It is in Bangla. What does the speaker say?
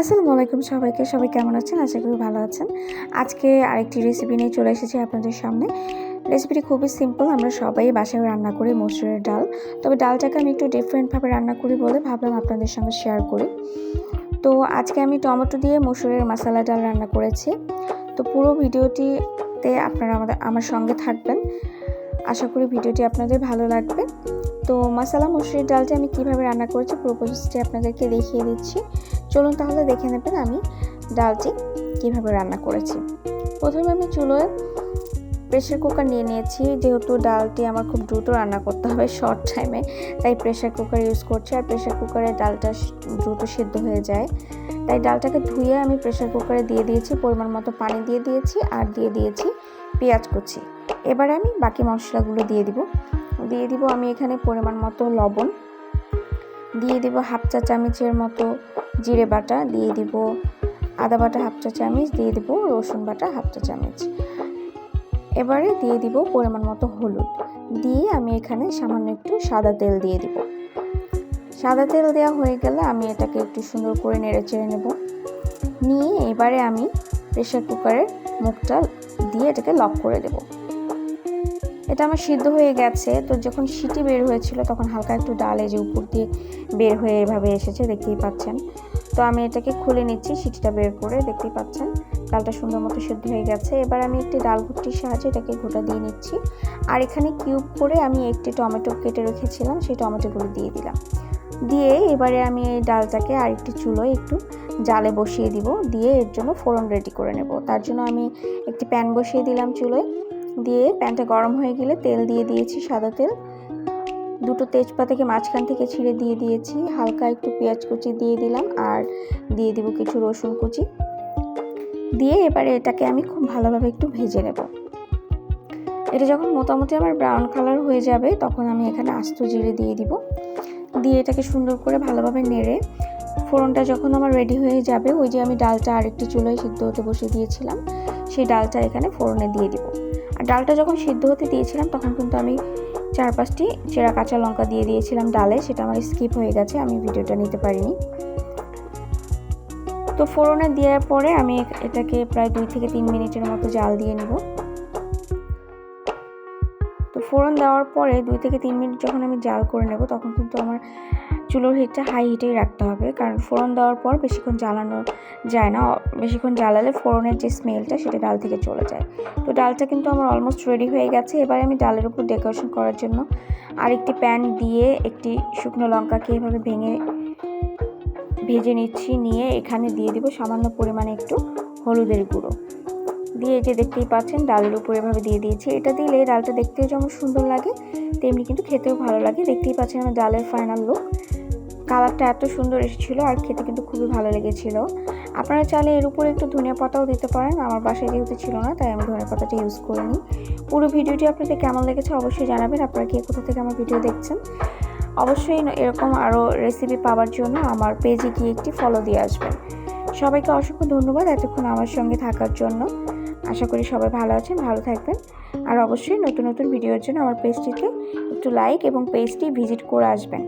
আসসালামু আলাইকুম সবাইকে। সবাই কেমন আছেন? আশা করি ভালো আছেন। আজকে আরেকটি রেসিপি নিয়ে চলে এসেছি আপনাদের সামনে। রেসিপিটি খুবই সিম্পল আমরা সবাই বাসায় রান্না করি মসুরের ডাল। তবে ডালটাকে আমি একটু ডিফারেন্টভাবে রান্না করি বলে ভাবলাম আপনাদের সঙ্গে শেয়ার করি। তো আজকে আমি টমেটো দিয়ে মসুরের মশলা ডাল রান্না করেছি। তো পুরো ভিডিওটিতে আপনারা আমাদের, আমার সঙ্গে থাকবেন। আশা করি ভিডিওটি আপনাদের ভালো লাগবে। তো মশলা মসুরির ডালটা আমি কীভাবে রান্না করেছি পুরো প্রসেসটি আপনাদেরকে দেখিয়ে দিচ্ছি। চলুন তাহলে দেখে নেবেন আমি ডালটি কীভাবে রান্না করেছি। প্রথমে আমি চুলোয় প্রেশার কুকার নিয়ে নিয়েছি। যেহেতু ডালটি আমার খুব দ্রুত রান্না করতে হবে শর্ট টাইমে তাই প্রেশার কুকার ইউজ করছি আর প্রেশার কুকারে ডালটা দ্রুত সিদ্ধ হয়ে যায়। তাই ডালটাকে ধুয়ে আমি প্রেশার কুকারে দিয়ে দিয়েছি, পরিমাণ মতো পানি দিয়ে দিয়েছি আর দিয়ে দিয়েছি পেঁয়াজ কুচি। এবারে আমি বাকি মশলাগুলো দিয়ে দিব। দিয়ে দিব আমি এখানে পরিমাণ মতো লবণ। দিয়ে দিব হাফ চা চামচের মতো জিরে বাটা, দিয়ে দিব আদা বাটা হাফ চা চামচ, দিয়ে দিব রসুন বাটা হাফ চা চামচ। এবারে দিয়ে দিব পরিমাণ মতো হলুদ। দিয়ে আমি এখানে সামান্য একটু সাদা তেল দিয়ে দিব। সাদা তেল দেওয়া হয়ে গেলে আমি এটাকে একটু সুন্দর করে নেড়ে চেড়ে নেব। নিয়ে এবারে আমি প্রেশার কুকারের মুখটা দিয়ে এটাকে লক করে দেব। এটা আমার সিদ্ধ হয়ে গেছে। তো যখন সিটি বের হয়েছিল, তখন হালকা একটু ডাল যে উপর দিয়ে বের হয়ে এভাবে এসেছে, দেখতেই পাচ্ছেন। তো আমি এটাকে খুলে নিচ্ছি, সিটিটা বের করে দেখতেই পাচ্ছেন। ডালটা সুন্দর মতো সিদ্ধ হয়ে গেছে। এবার আমি একটি ডাল ঘুটির সাহায্যে এটাকে ঘোটা দিয়ে নিচ্ছি। আর এখানে কিউব করে আমি একটি টমেটো কেটে রেখেছিলাম, সেই টমেটোগুলো দিয়ে দিলাম। দিয়ে এবারে আমি এই ডালটাকে আরেকটি চুলোয় একটু জালে বসিয়ে দিব। দিয়ে এর জন্য ফোড়ন রেডি করে নেব। তার জন্য আমি একটি প্যান বসিয়ে দিলাম চুলোয়। দিয়ে প্যানটা গরম হয়ে গেলে তেল দিয়ে দিয়েছি সাদা তেল। দুটো তেজপাতাকে মাঝখান থেকে ছিঁড়ে দিয়ে দিয়েছি, হালকা একটু পেঁয়াজ কুচি দিয়ে দিলাম আর দিয়ে দিব কিছু রসুন কুচি। দিয়ে এবারে এটাকে আমি খুব ভালোভাবে একটু ভেজে নেব। এটা যখন মোটামুটি আমার ব্রাউন কালার হয়ে যাবে, তখন আমি এখানে আস্ত জিরে দিয়ে দিব। দিয়ে এটাকে সুন্দর করে ভালোভাবে নেড়ে, ফোড়নটা যখন আমার রেডি হয়ে যাবে, ওই যে আমি ডালটা আরেকটি চুলোয় সিদ্ধ হতে বসে দিয়েছিলাম, সেই ডালটা এখানে ফোড়নে দিয়ে দিব। আর ডালটা যখন সিদ্ধ হতে দিয়েছিলাম, তখন কিন্তু আমি চার পাঁচটি চেরা কাঁচা লঙ্কা দিয়ে দিয়েছিলাম ডালে। সেটা আমার স্কিপ হয়ে গেছে, আমি ভিডিওটা নিতে পারিনি। তো ফোড়নে দেওয়ার পরে আমি এটাকে প্রায় দুই থেকে তিন মিনিটের মতো জাল দিয়ে নেব। তো ফোড়ন দেওয়ার পরে দুই থেকে তিন মিনিট যখন আমি জাল করে নেব, তখন কিন্তু আমার চুলোর হিটটা হাই হিটেই রাখতে হবে। কারণ ফোড়ন দেওয়ার পর বেশিক্ষণ জ্বালানো যায় না। বেশিক্ষণ জ্বালালে ফোড়নের যে স্মেলটা সেটা ডাল থেকে চলে যায়। তো ডালটা কিন্তু আমার অলমোস্ট রেডি হয়ে গেছে। এবারে আমি ডালের উপর ডেকোরেশন করার জন্য আরেকটি প্যান দিয়ে একটি শুকনো লঙ্কাকে এভাবে ভেঙে ভেজে নিচ্ছি। নিয়ে এখানে দিয়ে দিব সামান্য পরিমাণে একটু হলুদের গুঁড়ো। দিয়ে যে দেখতেই পাচ্ছেন, ডালের উপরে এভাবে দিয়ে দিয়েছি। এটা দিলে ডালটা দেখতেও যেমন সুন্দর লাগে, তেমনি কিন্তু খেতেও ভালো লাগে। দেখতেই পাচ্ছেন আমার ডালের ফাইনাল লুক কালারটা এত সুন্দর এসেছিল আর খেতে কিন্তু খুবই ভালো লেগেছিলো। আপনারা চাইলে এর উপরে একটু ধনিয়া পাতাও দিতে পারেন। আমার বাসায় যেহেতু ছিল না, তাই আমি ধনিয়া পাতাটা ইউজ করিনি। পুরো ভিডিওটি আপনাদের কেমন লেগেছে অবশ্যই জানাবেন। আপনারা কে কোথা থেকে আমার ভিডিও দেখছেন? অবশ্যই এরকম আরও রেসিপি পাওয়ার জন্য আমার পেজে গিয়ে একটি ফলো দিয়ে আসবেন। সবাইকে অসংখ্য ধন্যবাদ এতক্ষণ আমার সঙ্গে থাকার জন্য। আশা করি সবাই ভালো আছেন, ভালো থাকবেন। আর অবশ্যই নতুন নতুন ভিডিওর জন্য আমার পেজটিতে একটু লাইক এবং পেজটি ভিজিট করে আসবেন।